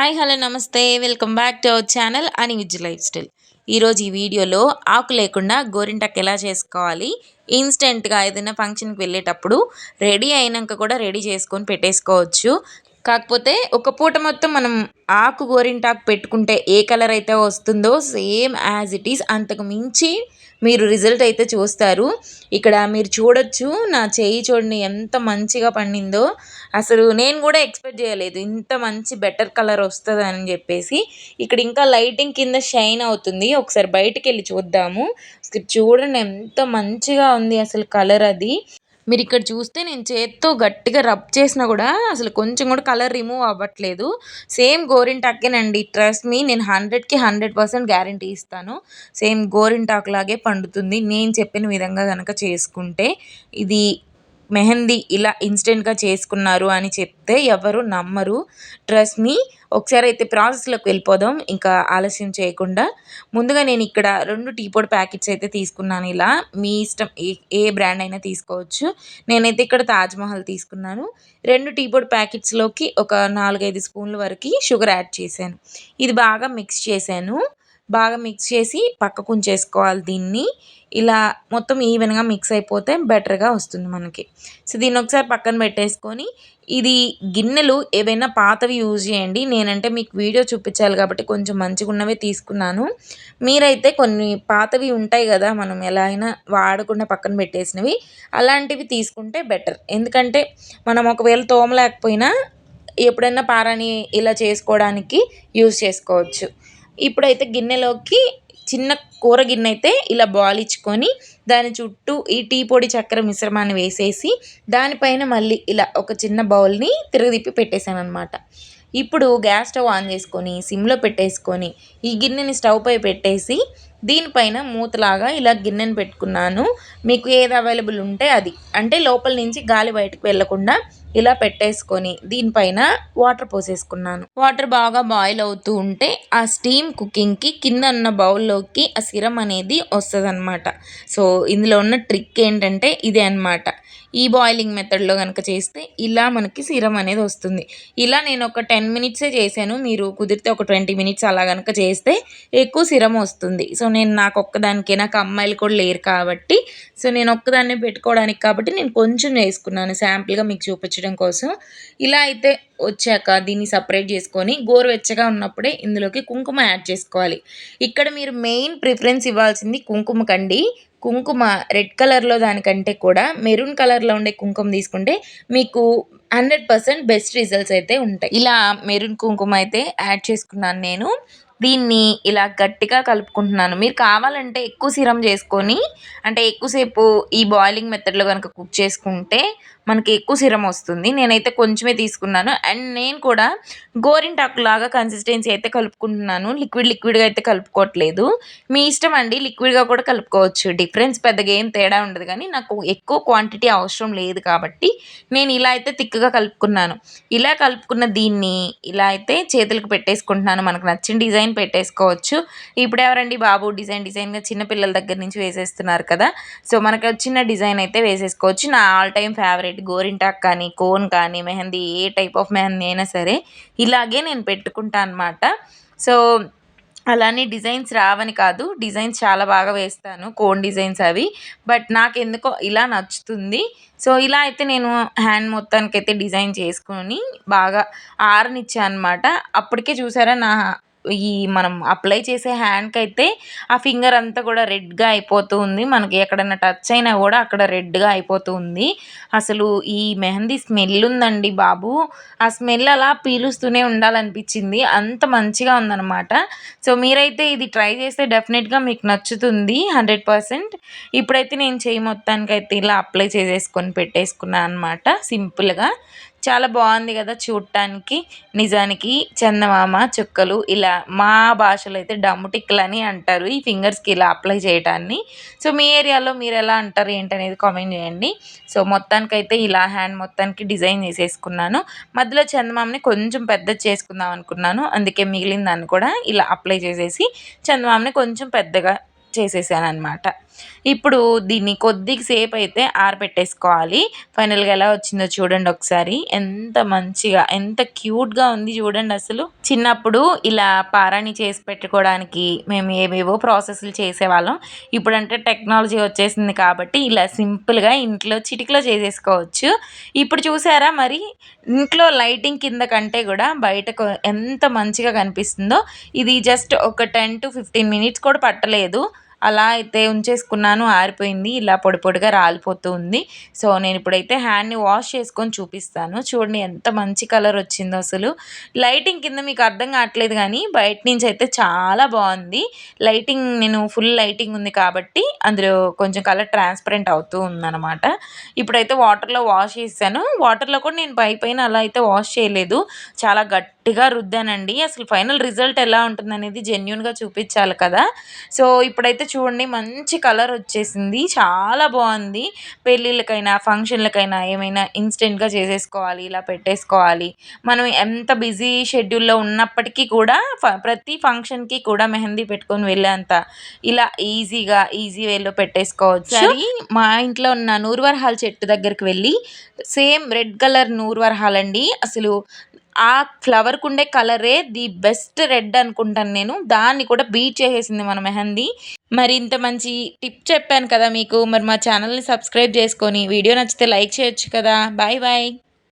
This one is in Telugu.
హాయ్ హలో నమస్తే. Welcome back to our channel అని విజ్ లైఫ్ స్టైల్. ఈరోజు ఈ వీడియోలో ఆకు లేకుండా గోరింటాకు ఎలా చేసుకోవాలి? ఇన్స్టెంట్గా ఏదైనా ఫంక్షన్కి వెళ్ళేటప్పుడు రెడీ అయినాక కూడా రెడీ చేసుకొని పెట్టేసుకోవచ్చు. కాకపోతే ఒక పూట మొత్తం మనం ఆకు గోరింటాకు పెట్టుకుంటే ఏ కలర్ అయితే వస్తుందో సేమ్ యాజ్ ఇట్ ఈస్ అంతకు మించి మీరు రిజల్ట్ అయితే చూస్తారు. ఇక్కడ మీరు చూడొచ్చు నా చేయి చూడండి ఎంత మంచిగా పండిందో. అసలు నేను కూడా ఎక్స్పెక్ట్ చేయలేదు ఇంత మంచి బెటర్ కలర్ వస్తుంది అని చెప్పేసి. ఇక్కడ ఇంకా లైటింగ్ కింద షైన్ అవుతుంది. ఒకసారి బయటికి వెళ్ళి చూద్దాము. చూడండి ఎంత మంచిగా ఉంది అసలు కలర్ అది. మీరు ఇక్కడ చూస్తే నేను చేత్తో గట్టిగా రబ్ చేసినా కూడా అసలు కొంచెం కూడా కలర్ రిమూవ్ అవ్వట్లేదు. సేమ్ గోరింటాకేనండి. ట్రస్ట్ మీ నేను హండ్రెడ్కి హండ్రెడ్ పర్సెంట్ గ్యారంటీ ఇస్తాను. సేమ్ గోరింటాకు లాగే పండుతుంది. నేను చెప్పిన విధంగా కనుక చేసుకుంటే ఇది మెహందీ ఇలా ఇన్స్టెంట్గా చేసుకున్నారు అని చెప్తే ఎవరు నమ్మరు. Trust me. ఒకసారి అయితే ప్రాసెస్లోకి వెళ్ళిపోదాం. ఇంకా ఆలస్యం చేయకుండా. ముందుగా నేను ఇక్కడ రెండు టీ పొడి ప్యాకెట్స్ అయితే తీసుకున్నాను ఇలా. మీ ఇష్టం ఏ ఏ బ్రాండ్ అయినా తీసుకోవచ్చు. నేనైతే ఇక్కడ తాజ్మహల్ తీసుకున్నాను. రెండు టీ పొడి ప్యాకెట్స్లోకి ఒక నాలుగైదు స్పూన్ల వరకు షుగర్ యాడ్ చేశాను. ఇది బాగా మిక్స్ చేశాను. బాగా మిక్స్ చేసి పక్కకు ఉంచేసుకోవాలి దీన్ని. ఇలా మొత్తం ఈవెన్గా మిక్స్ అయిపోతే బెటర్గా వస్తుంది మనకి. సో దీన్ని ఒకసారి పక్కన పెట్టేసుకొని ఇది గిన్నెలు ఏవైనా పాతవి యూజ్ చేయండి. నేనంటే మీకు వీడియో చూపించాలి కాబట్టి కొంచెం మంచిగా ఉన్నవే తీసుకున్నాను. మీరైతే కొన్ని పాతవి ఉంటాయి కదా మనం ఎలా అయినా వాడకుండా పక్కన పెట్టేసినవి అలాంటివి తీసుకుంటే బెటర్. ఎందుకంటే మనం ఒకవేళ తోమలేకపోయినా ఎప్పుడైనా పారాని ఇలా చేసుకోవడానికి యూజ్ చేసుకోవచ్చు. ఇప్పుడైతే గిన్నెలోకి చిన్న కూర గిన్నె అయితే ఇలా బాల్ ఇచ్చుకొని దాని చుట్టూ ఈ టీ పొడి చక్కెర మిశ్రమాన్ని వేసేసి దానిపైన మళ్ళీ ఇలా ఒక చిన్న బౌల్ని తిరగదిప్పి పెట్టేశాను అనమాట ఇప్పుడు గ్యాస్ స్టవ్ ఆన్ చేసుకొని సిమ్లో పెట్టేసుకొని ఈ గిన్నెని స్టవ్ పై పెట్టేసి దీనిపైన మూతలాగా ఇలా గిన్నెని పెట్టుకున్నాను. మీకు ఏది అవైలబుల్ ఉంటే అది. అంటే లోపల నుంచి గాలి బయటకు వెళ్ళకుండా ఇలా పెట్టేసుకొని దీనిపైన వాటర్ పోసేసుకున్నాను. వాటర్ బాగా బాయిల్ అవుతూ ఉంటే ఆ స్టీమ్ కుకింగ్కి కింద ఉన్న బౌల్లోకి ఆ సిరం అనేది వస్తుంది సో ఇందులో ఉన్న ట్రిక్ ఏంటంటే ఇదే అనమాట ఈ బాయిలింగ్ మెథడ్లో కనుక చేస్తే ఇలా మనకి సిరం అనేది వస్తుంది. ఇలా నేను ఒక టెన్ మినిట్సే చేశాను. మీరు కుదిరితే ఒక ట్వంటీ మినిట్స్ అలా కనుక చేస్తే ఎక్కువ సిరం వస్తుంది. సో నేను నాకు ఒక్కదానికే నాకు అమ్మాయిలు కూడా లేరు కాబట్టి సో నేను ఒక్కదాన్ని పెట్టుకోవడానికి కాబట్టి నేను కొంచెం వేసుకున్నాను. శాంపుల్గా మీకు ఉంచడం కోసం ఇలా అయితే వచ్చాక దీన్ని సపరేట్ చేసుకొని గోరువెచ్చగా ఉన్నప్పుడే ఇందులోకి కుంకుమ యాడ్ చేసుకోవాలి. ఇక్కడ మీరు మెయిన్ ప్రిఫరెన్స్ ఇవ్వాల్సింది కుంకుమకండి కుంకుమ రెడ్ కలర్లో దానికంటే కూడా మెరూన్ కలర్లో ఉండే కుంకుమ తీసుకుంటే మీకు హండ్రెడ్ పర్సెంట్ బెస్ట్ రిజల్ట్స్ అయితే ఉంటాయి. ఇలా మెరూన్ కుంకుమ అయితే యాడ్ చేసుకున్నాను నేను. దీన్ని ఇలా గట్టిగా కలుపుకుంటున్నాను. మీరు కావాలంటే ఎక్కువ సిరం చేసుకొని అంటే ఎక్కువసేపు ఈ బాయిలింగ్ మెథడ్లో కనుక కుక్ చేసుకుంటే మనకి ఎక్కువ సిరం వస్తుంది. నేనైతే కొంచెమే తీసుకున్నాను. అండ్ నేను కూడా గోరింటాకు లాగా కన్సిస్టెన్సీ అయితే కలుపుకుంటున్నాను. లిక్విడ్ లిక్విడ్గా అయితే కలుపుకోవట్లేదు. మీ ఇష్టం అండి. లిక్విడ్గా కూడా కలుపుకోవచ్చు. డిఫరెన్స్ పెద్దగా ఏం తేడా ఉండదు. కానీ నాకు ఎక్కువ క్వాంటిటీ అవసరం లేదు కాబట్టి నేను ఇలా అయితే తిక్కుగా కలుపుకున్నాను. ఇలా కలుపుకున్న దీన్ని ఇలా అయితే చేతులకు పెట్టేసుకుంటున్నాను. మనకు నచ్చిన డిజైన్ పెట్టేసుకోవచ్చు. ఇప్పుడు ఎవరండి బాబు డిజైన్ డిజైన్గా చిన్నపిల్లల దగ్గర నుంచి వేసేస్తున్నారు కదా. సో మనకు వచ్చిన డిజైన్ అయితే వేసేసుకోవచ్చు. నా ఆల్ టైమ్ ఫేవరెట్ గోరింటాక్ కానీ కోన్ కానీ మెహందీ ఏ టైప్ ఆఫ్ మెహందీ అయినా సరే ఇలాగే నేను పెట్టుకుంటాను అనమాట సో అలానే డిజైన్స్ రావని కాదు డిజైన్స్ చాలా బాగా వేస్తాను కోన్ డిజైన్స్ అవి. బట్ నాకు ఎందుకో ఇలా నచ్చుతుంది. సో ఇలా అయితే నేను హ్యాండ్ మొత్తానికి అయితే డిజైన్ చేసుకొని బాగా ఆరనిచ్చాను అనమాట అప్పటికే చూసారా నా ఈ మనం అప్లై చేసే హ్యాండ్కి అయితే ఆ ఫింగర్ అంతా కూడా రెడ్గా అయిపోతూ ఉంది. మనకి ఎక్కడైనా టచ్ అయినా కూడా అక్కడ రెడ్గా అయిపోతూ ఉంది. అసలు ఈ మెహందీ స్మెల్ ఉందండి బాబు. ఆ స్మెల్ అలా పీలుస్తూనే ఉండాలనిపించింది. అంత మంచిగా ఉందన్నమాట. సో మీరైతే ఇది ట్రై చేస్తే డెఫినెట్గా మీకు నచ్చుతుంది హండ్రెడ్ పర్సెంట్ ఇప్పుడైతే నేను చేయి మొత్తానికి అయితే ఇలా అప్లై చేసేసుకొని పెట్టేసుకున్నాను అనమాట సింపుల్గా చాలా బాగుంది కదా చూడటానికి నిజానికి చందమామ చుక్కలు ఇలా మా భాషలో అయితే డమ్ముటిక్కలు అని అంటారు. ఈ ఫింగర్స్కి ఇలా అప్లై చేయటాన్ని. సో మీ ఏరియాలో మీరు ఎలా అంటారు ఏంటనేది కామెంట్ చేయండి. సో మొత్తానికైతే ఇలా హ్యాండ్ మొత్తానికి డిజైన్ చేసేసుకున్నాను. మధ్యలో చందమామని కొంచెం పెద్ద చేసుకుందాం అనుకున్నాను. అందుకే మిగిలిన దాన్ని కూడా ఇలా అప్లై చేసేసి చందమామని కొంచెం పెద్దగా చేసేసాను అనమాట ఇప్పుడు దీన్ని కొద్దిసేపు అయితే ఆరబెట్టేసుకోవాలి. ఫైనల్గా ఎలా వచ్చిందో చూడండి ఒకసారి. ఎంత మంచిగా ఎంత క్యూట్గా ఉంది చూడండి అసలు. చిన్నప్పుడు ఇలా పారాణి చేసి పెట్టుకోవడానికి మేము ఏవేవో ప్రాసెస్లు చేసేవాళ్ళం. ఇప్పుడంటే టెక్నాలజీ వచ్చేసింది కాబట్టి ఇలా సింపుల్గా ఇంట్లో చిటికలో చేసేసుకోవచ్చు. ఇప్పుడు చూసారా మరి? ఇంట్లో లైటింగ్ కింద కంటే కూడా బయటకు ఎంత మంచిగా కనిపిస్తుందో. ఇది జస్ట్ ఒక టెన్ టు ఫిఫ్టీన్ మినిట్స్ కూడా పట్టలేదు. అలా అయితే ఉంచేసుకున్నాను ఆరిపోయింది. ఇలా పొడి పొడిగా రాలిపోతూ ఉంది. సో నేను ఇప్పుడైతే హ్యాండ్ని వాష్ చేసుకొని చూపిస్తాను. చూడండి ఎంత మంచి కలర్ వచ్చిందో అసలు. లైటింగ్ కింద మీకు అర్థం కావట్లేదు కానీ బయట నుంచి అయితే చాలా బాగుంది. లైటింగ్ నేను ఫుల్ లైటింగ్ ఉంది కాబట్టి అందులో కొంచెం కలర్ ట్రాన్స్పరెంట్ అవుతూ ఉందన్నమాట. ఇప్పుడైతే వాటర్లో వాష్ చేశాను. వాటర్లో కూడా నేను పై పైన అలా అయితే వాష్ చేయలేదు. చాలా గట్టిగా రుద్దానండి. అసలు ఫైనల్ రిజల్ట్ ఎలా ఉంటుంది అనేది జెన్యున్గా చూపించాలి కదా. సో ఇప్పుడైతే చూడండి మంచి కలర్ వచ్చేసింది. చాలా బాగుంది. పెళ్ళిళ్ళకైనా ఫంక్షన్లకైనా ఏమైనా ఇన్స్టెంట్గా చేసేసుకోవాలి ఇలా పెట్టేసుకోవాలి. మనం ఎంత బిజీ షెడ్యూల్లో ఉన్నప్పటికీ కూడా ప్రతి ఫంక్షన్కి కూడా మెహందీ పెట్టుకొని వెళ్ళేంత ఇలా ఈజీగా ఈజీ వేలో పెట్టేసుకోవచ్చు. సరే మా ఇంట్లో ఉన్న నూరువరహాల చెట్టు దగ్గరికి వెళ్ళి సేమ్ రెడ్ కలర్ నూరువరహాల్ అండి అసలు ఆ ఫ్లవర్కి ఉండే కలరే ది బెస్ట్ రెడ్ అనుకుంటాను నేను. దాన్ని కూడా బీట్ చేసేసింది మన మెహందీ. మరి ఇంత మంచి టిప్ చెప్పాను కదా మీకు. మరి మా ఛానల్ని సబ్స్క్రైబ్ చేసుకొని వీడియో నచ్చితే లైక్ చేయొచ్చు కదా. Bye bye